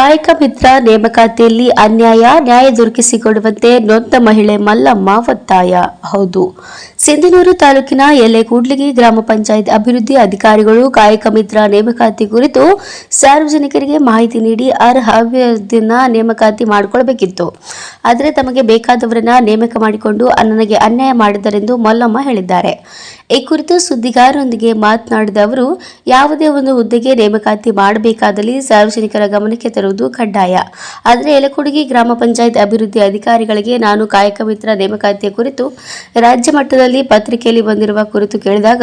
ಕಾಯಕ ಮಿತ್ರ ನೇಮಕಾತಿಯಲ್ಲಿ ಅನ್ಯಾಯ, ನ್ಯಾಯ ದೊರಕಿಸಿಕೊಡುವಂತೆ ನೊಂದ ಮಹಿಳೆ ಮಲ್ಲಮ್ಮ ಒತ್ತಾಯ. ಹೌದು. ಸಿಂಧನೂರು ತಾಲೂಕಿನ ಎಲೆ ಕೂಡ್ಲಿಗಿ ಗ್ರಾಮ ಪಂಚಾಯತ್ ಅಭಿವೃದ್ಧಿ ಅಧಿಕಾರಿಗಳು, ಕಾಯಕ ಮಿತ್ರ ನೇಮಕಾತಿ ಕುರಿತು ಸಾರ್ವಜನಿಕರಿಗೆ ಮಾಹಿತಿ ನೀಡಿ ಅರ್ಹ ಅಭ್ಯರ್ಥಿಯನ್ನ ನೇಮಕಾತಿ ಮಾಡಿಕೊಳ್ಬೇಕಿತ್ತು. ಆದರೆ ತಮಗೆ ಬೇಕಾದವರನ್ನ ನೇಮಕ ಮಾಡಿಕೊಂಡು ನನಗೆ ಅನ್ಯಾಯ ಮಾಡಿದರೆಂದು ಮಲ್ಲಮ್ಮ ಹೇಳಿದ್ದಾರೆ. ಈ ಕುರಿತು ಸುದ್ದಿಗಾರರೊಂದಿಗೆ ಮಾತನಾಡಿದ ಅವರು, ಯಾವುದೇ ಒಂದು ಹುದ್ದೆಗೆ ನೇಮಕಾತಿ ಮಾಡಬೇಕಾದಲ್ಲಿ ಸಾರ್ವಜನಿಕರ ಗಮನಕ್ಕೆ ತರುವುದು ಕಡ್ಡಾಯ. ಆದರೆ ಯಲಕುಡುಗಿ ಗ್ರಾಮ ಪಂಚಾಯತ್ ಅಭಿವೃದ್ಧಿ ಅಧಿಕಾರಿಗಳಿಗೆ ನಾನು ಕಾಯಕ ಮಿತ್ರ ನೇಮಕಾತಿಯ ಕುರಿತು ರಾಜ್ಯ ಮಟ್ಟದಲ್ಲಿ ಪತ್ರಿಕೆಯಲ್ಲಿ ಬಂದಿರುವ ಕುರಿತು ಕೇಳಿದಾಗ,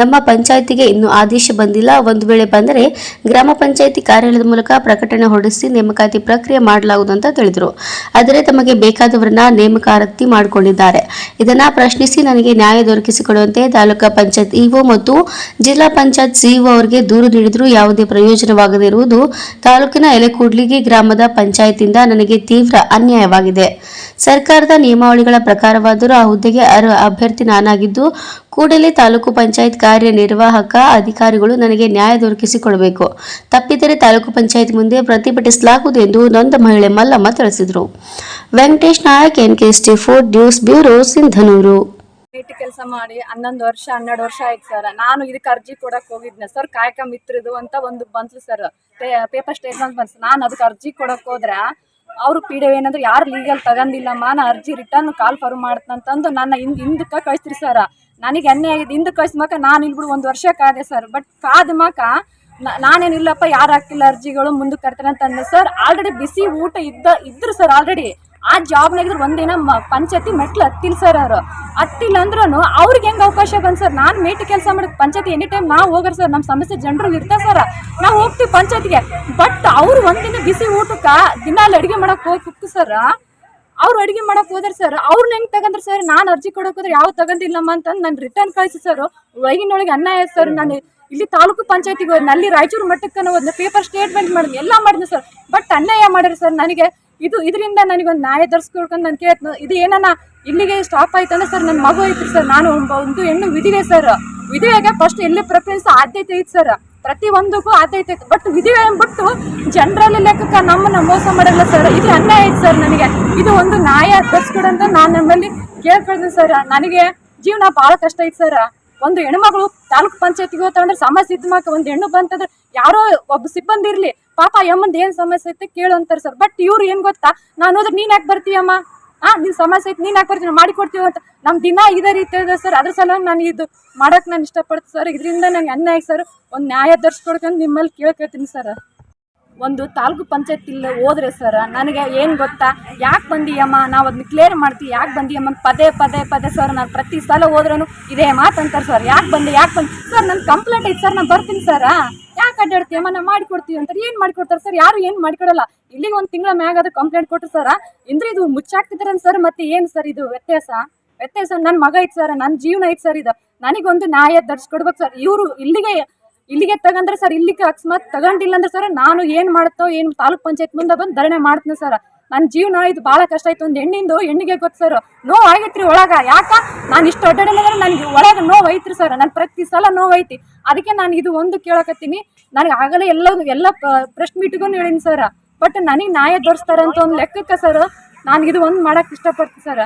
ನಮ್ಮ ಪಂಚಾಯತಿಗೆ ಇನ್ನೂ ಆದೇಶ ಬಂದಿಲ್ಲ. ಒಂದು ವೇಳೆ ಬಂದರೆ ಗ್ರಾಮ ಪಂಚಾಯತಿ ಕಾರ್ಯಾಲಯದ ಮೂಲಕ ಪ್ರಕಟಣೆ ಹೊರಡಿಸಿ ನೇಮಕಾತಿ ಪ್ರಕ್ರಿಯೆ ಮಾಡಲಾಗುವುದು ಅಂತ ತಿಳಿದರು. ಆದರೆ ತಮಗೆ ಬೇಕಾದವರನ್ನ ನೇಮಕಾತಿ ಮಾಡಿಕೊಂಡಿದ್ದಾರೆ. ಇದನ್ನ ಪ್ರಶ್ನಿಸಿ ನನಗೆ ನ್ಯಾಯ ದೊರಕಿಸಿಕೊಡುವಂತೆ ತಾಲೂಕಾ ಪಂಚಾಯತ್ ಇಒ ಮತ್ತು ಜಿಲ್ಲಾ ಪಂಚಾಯತ್ ಸಿಇಒ ಅವರಿಗೆ ದೂರು ನೀಡಿದರೂ ಯಾವುದೇ ಪ್ರಯೋಜನವಾಗದೇ ಇರುವುದು ತಾಲೂಕಿನ ಎಲೆಕೂಡ್ಲಿಗಿ ಗ್ರಾಮದ ಪಂಚಾಯತಿಯಿಂದ ನನಗೆ ತೀವ್ರ ಅನ್ಯಾಯವಾಗಿದೆ. ಸರ್ಕಾರದ ನಿಯಮಾವಳಿಗಳ ಪ್ರಕಾರವಾದರೂ ಆ ಹುದ್ದೆಗೆ ಅರ್ಹ ಅಭ್ಯರ್ಥಿ ನಾನಾಗಿದ್ದು, ಕೂಡಲೇ ತಾಲೂಕು ಪಂಚಾಯತ್ ಕಾರ್ಯನಿರ್ವಾಹಕ ಅಧಿಕಾರಿಗಳು ನನಗೆ ನ್ಯಾಯ ದೊರಕಿಸಿಕೊಡಬೇಕು ತಪ್ಪಿದರೆ ತಾಲೂಕು ಪಂಚಾಯತ್ ಮುಂದೆ ಪ್ರತಿಭಟಿಸಲಾಗುವುದು ಎಂದು ನೊಂದ ಮಹಿಳೆ ಮಲ್ಲಮ್ಮ ತಿಳಿಸಿದರು. Venkatesh Nayak, NKST four news bureau, Sindhanur. Neat ಕೆಲಸ ಮಾಡಿ ಹನ್ನೊಂದು ವರ್ಷ, ಹನ್ನೆರಡು ವರ್ಷ ಆಯ್ತು ಸರ್ ನಾನು ಇದಕ್ಕೆ ಅರ್ಜಿ ಕೊಡಕ್ಕೆ ಹೋಗಿದ್ನೆ ಸರ್ ಕಾಯಕ ಮಿತ್ರದು ಅಂತ ಒಂದು ಬಂತು ಸರ್ ಪೇಪರ್ ಸ್ಟೇಟ್ಮೆಂಟ್ ಬಂತು. ನಾನು ಅದಕ್ಕೆ ಅರ್ಜಿ ಕೊಡಕ್ಕೆ ಹೋದ್ರೆ ಅವರು ಪಿ ಡಿ ಏನಂದ್ರೆ ಯಾರು ಲೀಗಲ್ ತಗೊಂಡಿಲ್ಲಮ್ಮ, ನಾ ಅರ್ಜಿ ರಿಟರ್ನ್ ಕಾಲ್ ಫಾರ್ಮ್ ಮಾಡ್ತಂತಂದು ನನ್ನ ಹಿಂದ್, ಹಿಂದಕ್ಕೆ ಕಳಿಸ್ತೀರಿ ಸರ್ ನನಗೆ ಅನ್ಯಾಯ ಆಗಿದೆ ಹಿಂದಕ್ಕೆ ಕಳಿಸ್ಮಕ ನಾನು ಇಲ್ಬಿಡು ಬಿಡು, ಒಂದು ವರ್ಷ ಕಾದೆ ಸರ್ ಬಟ್ ಕಾದ ಮಕ ನಾನೇನಿಲ್ಲಪ್ಪ ಯಾರು ಹಾಕಿಲ್ಲ ಅರ್ಜಿಗಳು ಮುಂದಕ್ಕೆ ಕರ್ತಾರೆ ಅಂತ ಸರ್ ಆಲ್ರೆಡಿ ಬಿಸಿ ಊಟ ಇದ್ದ, ಇದ್ರು ಸರ್ ಆಲ್ರೆಡಿ ಆ ಜಾಬ್ನಾಗಿದ್ರೆ ಒಂದಿನ ಪಂಚಾಯತಿ ಮೆಟ್ಲು ಹತ್ತಿಲ್ಲ ಸರ್ ಅವರು. ಹತ್ತಿಲ್ಲ ಅಂದ್ರೂ ಅವ್ರಿಗೆ ಹೆಂಗೆ ಅವಕಾಶ ಬಂದು ಸರ್ ನಾನು ಮೇಟಿ ಕೆಲಸ ಮಾಡೋದು ಪಂಚಾಯತಿ ಎನಿ ಟೈಮ್ ನಾವು ಹೋಗ್ರಿ ಸರ್ ನಮ್ಮ ಸಮಸ್ಯೆ ಜನರು ಇರ್ತಾರೆ ಸರ್ ನಾವು ಹೋಗ್ತೀವಿ ಪಂಚಾಯತಿಗೆ. ಬಟ್ ಅವ್ರು ಒಂದಿನ ಬಿಸಿ ಊಟಕ್ಕೆ ದಿನ ಅಲ್ಲಿ ಅಡುಗೆ ಮಾಡಕ್ಕೆ ಹೋಗಿ ಸರ್ ಅವ್ರು ಅಡುಗೆ ಮಾಡಕ್ ಹೋದ್ರ ಸರ್ ಅವ್ರನ್ನ ಹೆಂಗ್ ತಗೊಂಡ್ರೆ ಸರ್ ನಾನು ಅರ್ಜಿ ಕೊಡೋಕೆ ಹೋದ್ರೆ ಯಾವ ತಗಂದಿಲ್ಲಮ್ಮ ಅಂತ ನಾನು ರಿಟರ್ನ್ ಕಳಿಸಿ ಸರ್ ಒಳಗಿನೊಳಗೆ ಅನ್ಯಾಯ ಸರ್ ನಾನು ಇಲ್ಲಿ ತಾಲೂಕು ಪಂಚಾಯತಿಗೆ ಹೋದ್ ಅಲ್ಲಿ ರಾಯಚೂರು ಮಟ್ಟಕ್ಕೆ ಹೋದ್ನ ಪೇಪರ್ ಸ್ಟೇಟ್ಮೆಂಟ್ ಮಾಡಿದ್ವಿ ಎಲ್ಲ ಮಾಡಿದ್ವಿ ಸರ್ ಬಟ್ ಅನ್ಯಾಯ ಮಾಡಿರಿ ಸರ್ ನನಗೆ ಇದು ಇದರಿಂದ ನನಗೊಂದು ನ್ಯಾಯ ತರಿಸ್ಕೊಳ್ಕೊಂಡು ನಾನು ಕೇಳ್ತು ಇದು ಏನನ್ನ ಇಲ್ಲಿಗೆ ಸ್ಟಾಪ್ ಆಯ್ತು ಅಂದ್ರೆ ಸರ್ ನನ್ನ ಮಗು ಐತ್ರಿ ಸರ್ ನಾನು ಒಂದು ಹೆಣ್ಣು ವಿಧಿವೆ ಸರ್ ವಿಧಿವೆಗೆ ಫಸ್ಟ್ ಎಲ್ಲಿ ಪ್ರಿಫರೆನ್ಸ್ ಆದ್ಯತೆ ಐತೆ ಸರ್ ಪ್ರತಿ ಒಂದಕ್ಕೂ ಆದ್ಯತೆ ಐತೆ. ಬಟ್ ವಿಧಿವೆ ಅಂದ್ಬಿಟ್ಟು ಜನರಲ್ಲಿ ಲೆಕ್ಕಕ್ಕೆ ನಮ್ಮನ್ನ ಮೋಸ ಮಾಡಲ್ಲ ಸರ್ ಇದು ಅನ್ಯಾಯ ಐತೆ ಸರ್ ನನಗೆ. ಇದು ಒಂದು ನ್ಯಾಯ ತರಿಸ್ಕೊಡಂತ ನಾನು ನಮ್ಮಲ್ಲಿ ಕೇಳ್ಕೊಳ್ತೀನಿ ಸರ್ ನನಗೆ ಜೀವನ ಭಾಳ ಕಷ್ಟ ಐತೆ ಸರ್ ಒಂದು ಹೆಣ್ಮಗಳು ತಾಲೂಕು ಪಂಚಾಯತಿಗೆ ಹೋಗ್ತಾವಂದ್ರೆ ಸಮಸ್ಯೆ ಮಾಕ ಒಂದು ಹೆಣ್ಣು ಬಂತಂದ್ರೆ ಯಾರೋ ಒಬ್ಬ ಸಿಬ್ಬಂದಿ ಇರ್ಲಿ ಪಾಪ ಯಮ್ಮಂದು ಏನ್ ಸಮಸ್ಯೆ ಐತೆ ಕೇಳು ಅಂತಾರೆ ಸರ್ ಬಟ್ ಇವ್ರು ಏನ್ ಗೊತ್ತಾ? ನಾನು ಹೋದ್ರೆ ನೀನ್ ಯಾಕೆ ಬರ್ತೀಯಮ್ಮ ಆ, ನಿನ್ ಸಮಸ್ಯೆ ಐತೆ, ನೀನ್ ಯಾಕೆ ಬರ್ತೀವಿ ಮಾಡಿ ಕೊಡ್ತೀವಿ ಅಂತ. ನಮ್ ದಿನ ಇದೇ ರೀತಿ ಇದೆ ಸರ್ ಅದ್ರ ಸಲ ನಾನು ಇದು ಮಾಡಕ್ ನಾನು ಇಷ್ಟಪಡ್ತೀನಿ ಸರ್ ಇದರಿಂದ ನಂಗೆ ಅನ್ಯಾಯ ಸರ್ ಒಂದು ನ್ಯಾಯ ದರ್ಸ್ಕೊಡ್ಕೊಂಡು ನಿಮ್ಮಲ್ಲಿ ಕೇಳ್ಕೊತೀನಿ ಸರ್ ಒಂದು ತಾಲೂಕು ಪಂಚಾಯತ್ ಇಲ್ಲ ಹೋದ್ರೆ ಸರ್ ನನಗೆ ಏನು ಗೊತ್ತಾ? ಯಾಕೆ ಬಂದಿಯಮ್ಮ? ನಾವು ಅದನ್ನ ಕ್ಲಿಯರ್ ಮಾಡ್ತೀವಿ. ಯಾಕೆ ಬಂದಿಯಮ್ಮ? ಪದೇ ಪದೇ ಪದೇ ಸರ್ ನಾನು ಪ್ರತಿ ಸಲ ಹೋದ್ರೂ ಇದೇ ಮಾತು ಅಂತಾರೆ ಸರ್ ಯಾಕೆ ಬಂದೆ, ಯಾಕೆ ಬಂದು? ಸರ್ ನನ್ನ ಕಂಪ್ಲೇಂಟ್ ಐತೆ ಸರ್ ನಾನು ಬರ್ತೀನಿ ಸರ್ ಯಾಕೆ ಅಡ್ಡಾಡ್ತೀಯಮ್ಮ ನಾವು ಮಾಡಿಕೊಡ್ತೀವಿ ಅಂತಾರೆ. ಏನು ಮಾಡಿಕೊಡ್ತಾರೆ ಸರ್? ಯಾರು ಏನು ಮಾಡಿಕೊಡಲ್ಲ. ಇಲ್ಲಿಗೆ ಒಂದು ತಿಂಗಳ ಮ್ಯಾಗ ಅದು ಕಂಪ್ಲೇಂಟ್ ಕೊಟ್ಟರು ಸರ್. ಅಂದ್ರೆ ಇದು ಮುಚ್ಚಾಕ್ತಿದ್ದಾರೆ ಸರ್? ಮತ್ತೆ ಏನು ಸರ್ ಇದು ವ್ಯತ್ಯಾಸ? ವ್ಯತ್ಯಾಸ ನನ್ನ ಮಗ ಐತೆ ಸರ್ ನನ್ನ ಜೀವನ ಐತೆ ಸರ್ ಇದು. ನನಗೊಂದು ನ್ಯಾಯ ದರ್ಸ್ಕೊಡ್ಬೇಕು ಸರ್. ಇವರು ಇಲ್ಲಿಗೆ ಇಲ್ಲಿಗೆ ತಗಂದ್ರೆ ಸರ್, ಇಲ್ಲಿಗೆ ಅಕಸ್ಮಾತ್ ತಗೊಂಡಿಲ್ಲ ಅಂದ್ರೆ ಸರ್, ನಾನು ಏನು ಮಾಡ್ತೋ, ಏನು ತಾಲೂಕ್ ಪಂಚಾಯತ್ ಮುಂದೆ ಬಂದು ಧರಣೆ ಮಾಡ್ತೀನಿ ಸರ್. ನನ್ನ ಜೀವನ ಇದು ಭಾಳ ಕಷ್ಟ ಆಯ್ತು. ಒಂದು ಹೆಣ್ಣಿಂದು ಹೆಣ್ಣಿಗೆ ಗೊತ್ತು ಸರ್ ನೋವು ಆಗೈತ್ರಿ ಒಳಗ. ಯಾಕ? ನಾನು ಇಷ್ಟು ಅಡ್ಡಾಡಿಲ್ಲ ಅಂದ್ರೆ ನನಗೆ ಒಳಗೆ ನೋವು ಐತ್ರಿ ಸರ್ ನಾನು ಪ್ರತಿ ಸಲ ನೋವು ಐತಿ. ಅದಕ್ಕೆ ನಾನು ಇದು ಒಂದು ಕೇಳಕತ್ತೀನಿ. ನನಗೆ ಆಗಲೇ ಎಲ್ಲ ಎಲ್ಲ ಪ್ರೆಸ್ ಮೀಟಿಗೂ ಹೇಳಿನಿ ಸರ್ ಬಟ್ ನನಗೆ ನ್ಯಾಯ ತೋರಿಸ್ತಾರಂತ ಒಂದು ಲೆಕ್ಕಕ್ಕೆ ಸರ್ ನಾನು ಇದು ಒಂದು ಮಾಡಕ್ಕೆ ಇಷ್ಟಪಡ್ತೀನಿ ಸರ್